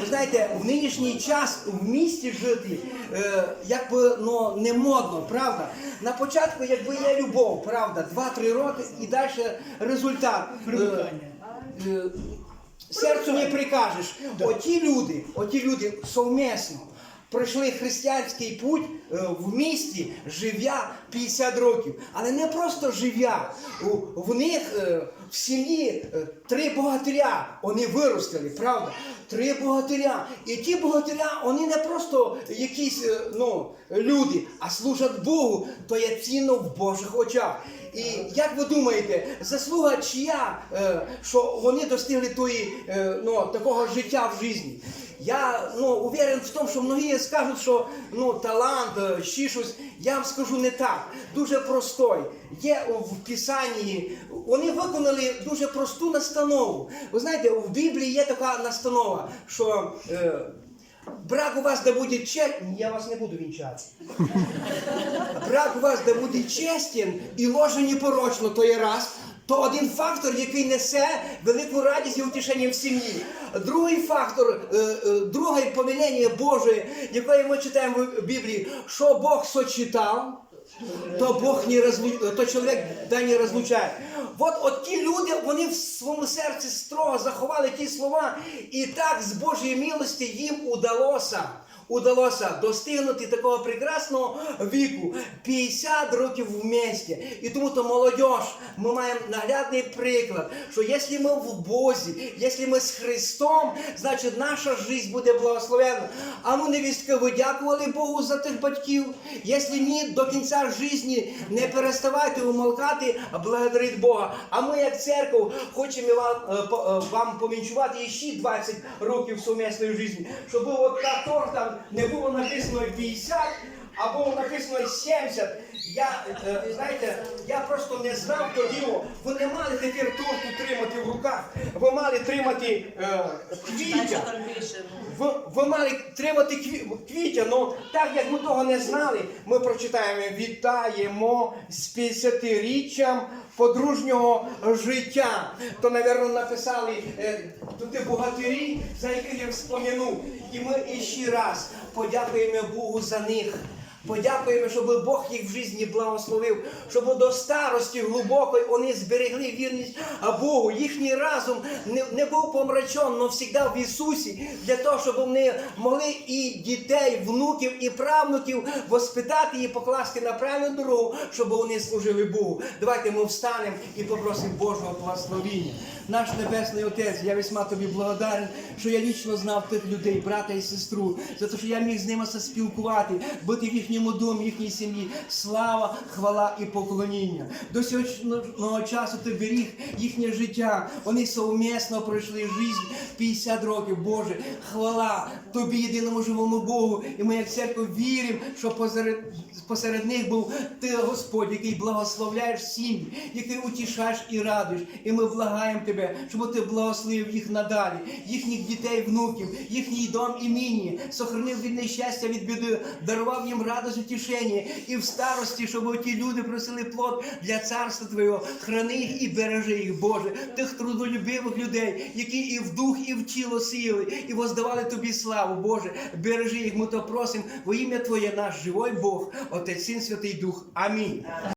Ви знаєте, в нинішній час в місті жити е, якби ну, не модно, правда? На початку якби є любов, правда, 2-3 роки і далі результат. Е, е, серцю не прикажеш. Оті люди, оті люди совмісно пройшли християнський путь е, в місті, живя 50 років. Але не просто живя. В них е, в сім'ї е, три богатиря. Вони виростили, правда? Три богатиря. І ті богатиря, вони не просто якісь ну, люди, а служать Богу, то є цінно в Божих очах. І як ви думаєте, заслуга чия, що вони достигли тої, ну, такого життя в житті? Я ну, уверен в тому, що многі скажуть, що ну, талант, е, ще щось. Я вам скажу не так. Дуже простой. Є в Писанні, вони виконали дуже просту настанову. Ви знаєте, в Біблії є така настанова, що е, брак у вас да буде честь, я вас не буду вінчати. Брак у вас да буде честен і ложе непорочно, то є раз. То один фактор, який несе велику радість і утішення в сім'ї. Другий фактор, е, е, друге повелення Боже, яке ми читаємо в Біблії, що Бог сочетав, то Бог не розлу... то чоловік да не розлучає. От, от ті люди, вони в своєму серці строго заховали ті слова, і так з Божої милості їм удалося. Удалося достигнути такого прекрасного віку 50 років в місті. І тому то молодь, ми маємо наглядний приклад, що якщо ми в Бозі, якщо ми з Христом, значить наша життя буде благословенна. А ну невістки, ви дякували Богу за тих батьків. Якщо ні, до кінця житті не переставайте умолкати, а благодарити Бога. А ми, як церква, хочемо вам, е, е, вам помінчувати ще 20 років сумісної житті, щоб от та торта не було написано 50, а було написано 70. Я, е, знаєте, я просто не знав тоді, о, ви не мали тепер торту тримати в руках, ви мали тримати е, квітя. Ви, ви мали тримати кві- квітя, ну так як ми того не знали, ми прочитаємо вітаємо з 50-річчям подружнього життя. То, напевно, написали е, туди богатирі, за яких я вспомянув. І ми іще раз подякуємо Богу за них. Подякуємо, щоб Бог їх в житті благословив, щоб до старості глибокої вони зберегли вірність а Богу. Їхній разум не, не був помрачен, але завжди в Ісусі, для того, щоб вони могли і дітей, внуків, і правнуків воспитати і покласти на правильну дорогу, щоб вони служили Богу. Давайте ми встанемо і попросимо Божого благословіння. Наш Небесний Отець, я весьма тобі благодарен, що я лічно знав тих людей, брата і сестру, за те, що я міг з ними спілкувати, бути в їхньому домі, їхній сім'ї. Слава, хвала і поклоніння. До сьогоднішнього часу ти беріг їхнє життя. Вони совмісно пройшли життя 50 років. Боже, хвала тобі, єдиному живому Богу. І ми, як церква, віримо, що посеред, посеред них був ти, Господь, який благословляєш сім'ї, який утішаєш і радуєш. І ми благаємо тебе, щоб ти благословив їх надалі, їхніх дітей, внуків, їхній дом імені, сохранив від нещастя, від біди, дарував їм радость, утішення. І в старості, щоб ті люди просили плод для царства Твого, храни їх і бережи їх, Боже, тих трудолюбивих людей, які і в дух, і в тіло сіяли, і воздавали тобі славу, Боже, бережи їх, ми то просимо во ім'я Твоє, наш живой Бог, Отець, Син, Святий Дух. Амінь.